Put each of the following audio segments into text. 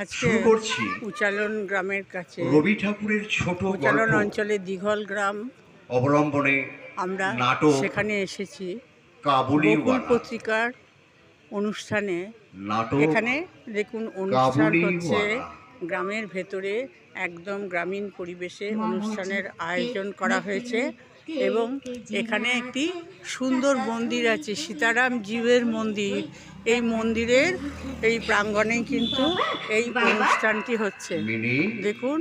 আজকে শুরু করছি উচালন গ্রামের কাছে। রবি ঠাকুরের ছোট উচালন অঞ্চলে দিঘল গ্রাম। অবলম্বনে আমরা নাটক সেখানে এসেছি। কাবুলিওয়ালা পত্রিকার অনুষ্ঠানে। নাটক এখানে দেখুন অনুষ্ঠান হচ্ছে গ্রামের ভেতরে একদম গ্রামীণ পরিবেশে অনুষ্ঠানের আয়োজন করা হয়েছে। এবং এখানে একটি সুন্দর মন্দির আছে সীতারাম জীবের মন্দির। এই মন্দিরের এই প্রাঙ্গণে কিন্তু এই অনুষ্ঠানটি হচ্ছে। দেখুন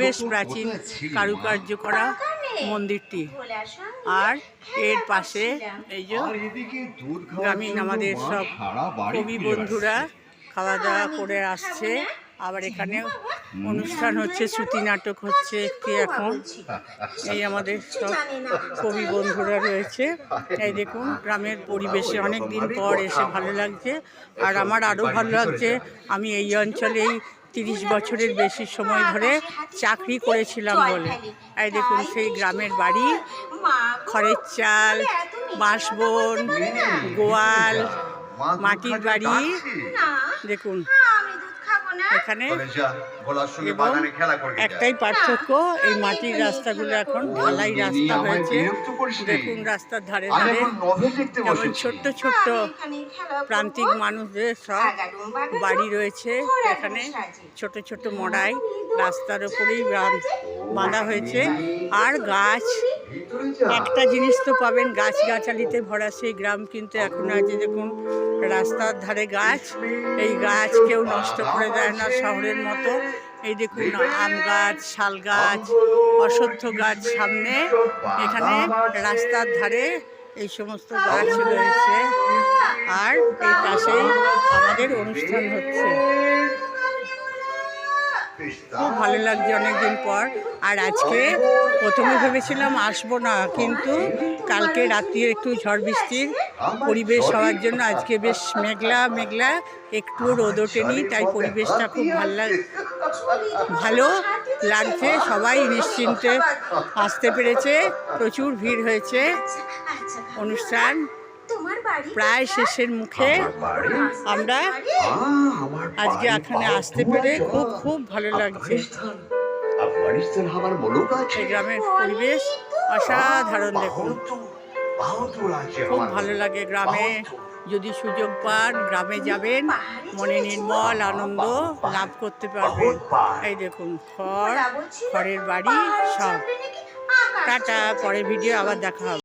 বেশ প্রাচীন? কারুকার্য করা মন্দিরটি। আর এর পাশে এই যে গ্রামীণ আমাদের সব কবি বন্ধুরা খাওয়া দাওয়া করে আসছে। আবার এখানে অনুষ্ঠান হচ্ছে, শ্রুতি নাটক হচ্ছে একটি এখন? এই আমাদের সব কবি বন্ধুরা রয়েছে। এই দেখুন, গ্রামের পরিবেশে অনেক দিন পর এসে ভালো লাগছে। আর আমার আরও ভালো লাগছে, আমি এই অঞ্চলেই তিরিশ বছরের বেশি সময় ধরে চাকরি করেছিলাম বলে। এই দেখুন, সেই গ্রামের বাড়ি, খড়ের চাল, বাঁশবন, গোয়াল, মাটির বাড়ি। দেখুন এখানে। একটাই পার্থক্য এই মাটির রাস্তাগুলো এখন ঢালাই রাস্তা হয়েছে। দেখুন রাস্তার ধারে ধারে যেমন ছোট্ট ছোট্ট প্রান্তিক মানুষদের সব বাড়ি রয়েছে। এখানে ছোট ছোট মড়াই রাস্তার ওপরেই বাঁধ- বাঁধা হয়েছে। আর গাছ। একটা জিনিস তো পাবেন গাছ গাছালিতে ভরা সেই গ্রাম, কিন্তু এখন আছে দেখুন রাস্তার ধারে গাছ, এই গাছ কেউ নষ্ট করে দেয় না শহরের মতো। এই দেখুন আম গাছ, শাল গাছ অশ্বত্থ গাছ সামনে, এখানে রাস্তার ধারে এই সমস্ত গাছ রয়েছে। আর এই পাশেই আমাদের অনুষ্ঠান হচ্ছে। খুব ভালো লাগছে অনেকদিন পর। আর আজকে প্রথমে ভেবেছিলাম আসব না, কিন্তু কালকে রাত্রি একটু ঝড় বৃষ্টির পরিবেশ হওয়ার জন্য আজকে বেশ মেঘলা মেঘলা একটু রোদ ওঠেনি, তাই পরিবেশটা খুব ভালো লাগ, ভালো লাগছে, সবাই নিশ্চিন্তে আসতে পেরেছে, প্রচুর ভিড় হয়েছে অনুষ্ঠান। প্রায় শেষের মুখে আমরা আজকে এখানে আসতে পেরে খুব খুব ভালো লাগছে। গ্রামের পরিবেশ অসাধারণ দেখুন। খুব ভালো লাগে গ্রামে। যদি সুযোগ পান গ্রামে যাবেন। মনে নির্মল আনন্দ লাভ করতে পারবেন। এই দেখুন খড় খড়ের বাড়ি সব। টাটা পরের ভিডিও আবার দেখা হবে।